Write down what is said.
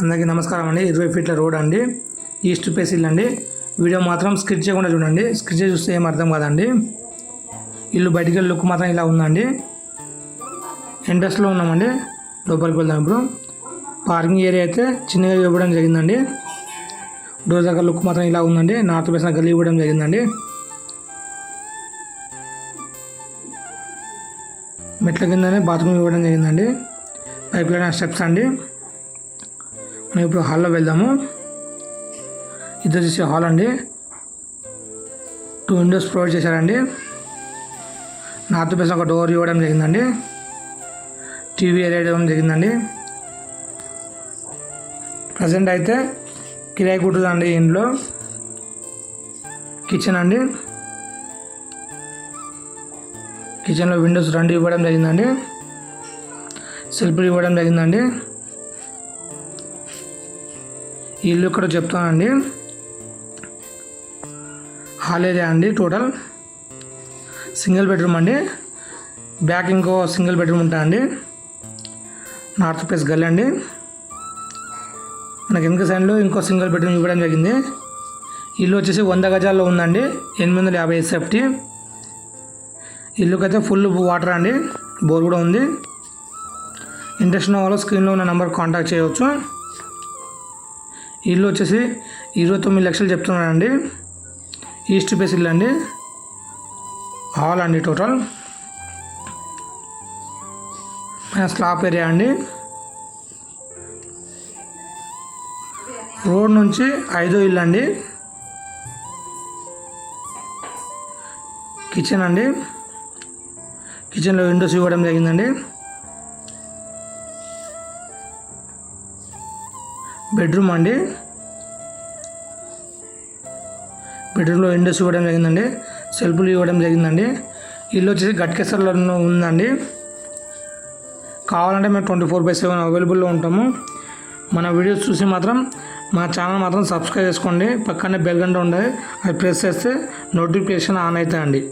అందరికీ నమస్కారం అండి. ఇరవై ఫీట్ల రోడ్ అండి. ఈస్ట్ ఫేస్ ఇల్లు అండి. వీడియో మాత్రం స్కిట్ చేయకుండా చూడండి. స్కిట్ చేసి చూస్తే ఏం అర్థం కాదండి. ఇల్లు బయటికి వెళ్ళి లుక్ మాత్రం ఇలా ఉందండి. ఎంట్రస్లో ఉన్నామండి. లోపలికి వెళ్దాం ఇప్పుడు. పార్కింగ్ ఏరియా అయితే చిన్నగా ఇవ్వడం జరిగిందండి. డోర్ దగ్గర లుక్ మాత్రం ఇలా ఉందండి. నార్త్ వెస్ట్ గల్లీ ఇవ్వడం జరిగిందండి. మెట్ల కిందనే బాత్రూమ్ ఇవ్వడం జరిగిందండి. పైప్ లైన్ స్టెప్స్ అండి. మనం ఇప్పుడు హాల్లో వెళ్దాము. ఇది వచ్చేసి హాల్ అండి. టూ విండోస్ ప్రొవైడ్ చేశారండి. నార్త్ ఫేస్ ఒక డోర్ ఇవ్వడం జరిగిందండి. టీవీ ఏరియా ఇవ్వడం జరిగిందండి. ప్రజెంట్ అయితే కిరాయి కుట్టుదండి ఇంట్లో. కిచెన్ అండి. కిచెన్లో విండోస్ రెండు ఇవ్వడం జరిగిందండి. సెల్ఫ్లు ఇవ్వడం జరిగిందండి. ఇల్లు ఇక్కడ చెప్తానండి. హాల్ ఏరియా అండి టోటల్. సింగిల్ బెడ్రూమ్ అండి. బ్యాక్ ఇంకో సింగిల్ బెడ్రూమ్ ఉంటాయండి. నార్త్ ఫేస్ గల్లీ అండి. మనకి వెనక సైడ్లో ఇంకో సింగిల్ బెడ్రూమ్ ఇవ్వడం జరిగింది. ఇల్లు వచ్చేసి వంద గజాల్లో ఉందండి. ఎనిమిది వందల యాభై ఎస్ఎఫ్టీ ఇల్లుకైతే ఫుల్ వాటర్ అండి. బోర్ కూడా ఉంది. ఇంట్రెస్ట్ ఉన్న వాళ్ళు స్క్రీన్లో ఉన్న నెంబర్ కాంటాక్ట్ చేయవచ్చు ఇల్లు వచ్చేసి ఇరవై తొమ్మిది లక్షలు చెప్తున్నానండి ఈస్ట్ బేస్ ఇల్లు అండి. హాల్ అండి టోటల్. స్లాప్ ఏరియా అండి. రోడ్ నుంచి ఐదో ఇల్లు అండి. కిచెన్ అండి. కిచెన్లో విండోస్ ఇవ్వడం జరిగిందండి. బెడ్రూమ్ అండి. బెడ్రూమ్లో విండోస్ ఇవ్వడం జరిగిందండి. సెల్ఫ్లు ఇవ్వడం జరిగిందండి. ఇల్లు వచ్చేసి గట్కేసర్లో ఉందండి. కావాలంటే మేము ట్వంటీ ఫోర్ బై సెవెన్ అవైలబుల్లో ఉంటాము. మన వీడియోస్ చూసి మాత్రం మా ఛానల్ మాత్రం సబ్స్క్రైబ్ చేసుకోండి. పక్కనే బెల్ గంట ఉండదు అది ప్రెస్ చేస్తే నోటిఫికేషన్ ఆన్ అవుతాయండి.